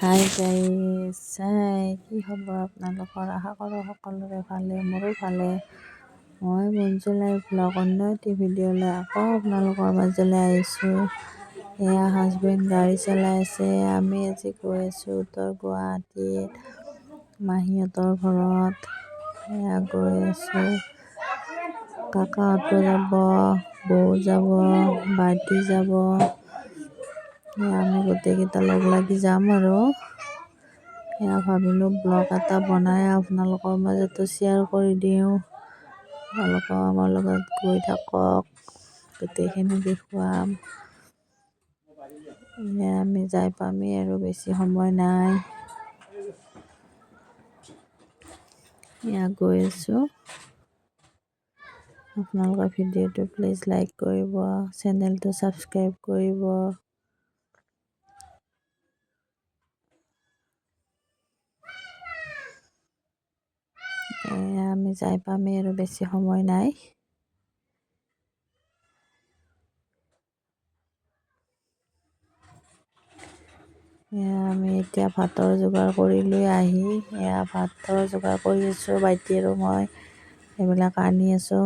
Hi guys চাই কি খবৰ আপোনালোকৰ? আশা কৰোঁ সকলোৰে ভালে মোৰো ভালে। মই মঞ্জুলাই ব্লগ অন্য এটি ভিডিঅ'লৈ আকৌ আপোনালোকৰ মাজলৈ আহিছোঁ। এয়া হাজবেণ্ড গাড়ী চলাই আছে আমি আজি গৈ আছোঁ উত্তৰ গুৱাহাটীত মাহীহঁতৰ ঘৰত। এয়া গৈ আছোঁ। কাকাহঁতো যাব বৌ যাব ভাইটি যাব। আমি গোটেইকেইটা লগ লাগি যাম আৰু। এয়া ভাবিলোঁ ব্লগ এটা বনাই আপোনালোকৰ মাজতো শ্বেয়াৰ কৰি দিওঁ। আপোনালোকেও আমাৰ লগত গৈ থাকক গোটেইখিনি দেখুৱাম। আমি যাই পামেই আৰু বেছি সময় নাই। এয়া গৈ আছোঁ। আপোনালোকে ভিডিঅ'টো প্লিজ লাইক কৰিব চেনেলটো ছাবস্ক্ৰাইব কৰিব। আমি যাই পামেই আৰু বেছি সময় নাই। আমি এতিয়া ভাতৰ যোগাৰ কৰি লৈ আহি এয়া ভাতৰ যোগাৰ কৰি আছোঁ ভাইটি আৰু মই এইবিলাক আনি আছোঁ।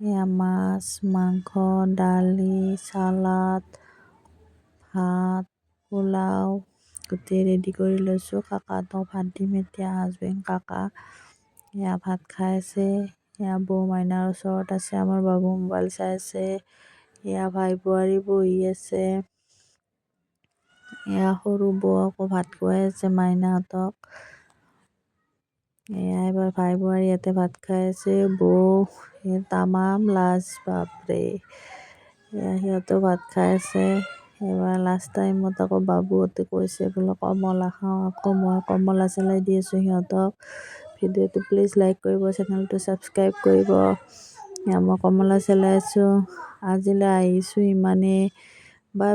এয়া মাছ মাংস দালি চালাড ভাত পোলাও। গোটেই ৰেডি কৰি লৈছোঁ। কাকাহঁতক ভাত দিম এতিয়া হাজবেণ্ড কাকা। এয়া ভাত খাই আছে। এয়া বৌ মাইনাৰ ওচৰত আছে, আমাৰ বাবু মোবাইল চাই আছে। এয়া ভাই বোৱাৰী বহি আছে। এয়া সৰু বৌ আকৌ ভাত খুৱাই আছে মাইনাহঁতক। এয়া এবাৰ ভাই বোৱাৰী ইয়াতে ভাত খাই আছে। বৌ তামাম, লাজ, বাপৰে। এয়া সিহঁতেও ভাত খাই আছে। এবাৰ লাষ্ট টাইমত আকৌ বাবুহঁতে কৈছে বোলে কমলা খাওঁ আকৌ মই কমলা চেলাই দি আছোঁ সিহঁতক। ভিডিঅ'টো প্লিজ লাইক কৰিব চেনেলটো ছাবস্ক্ৰাইব কৰিব। মই কমলা চেলাই আছোঁ। আজিলৈ আহিছোঁ ইমানেই। বাই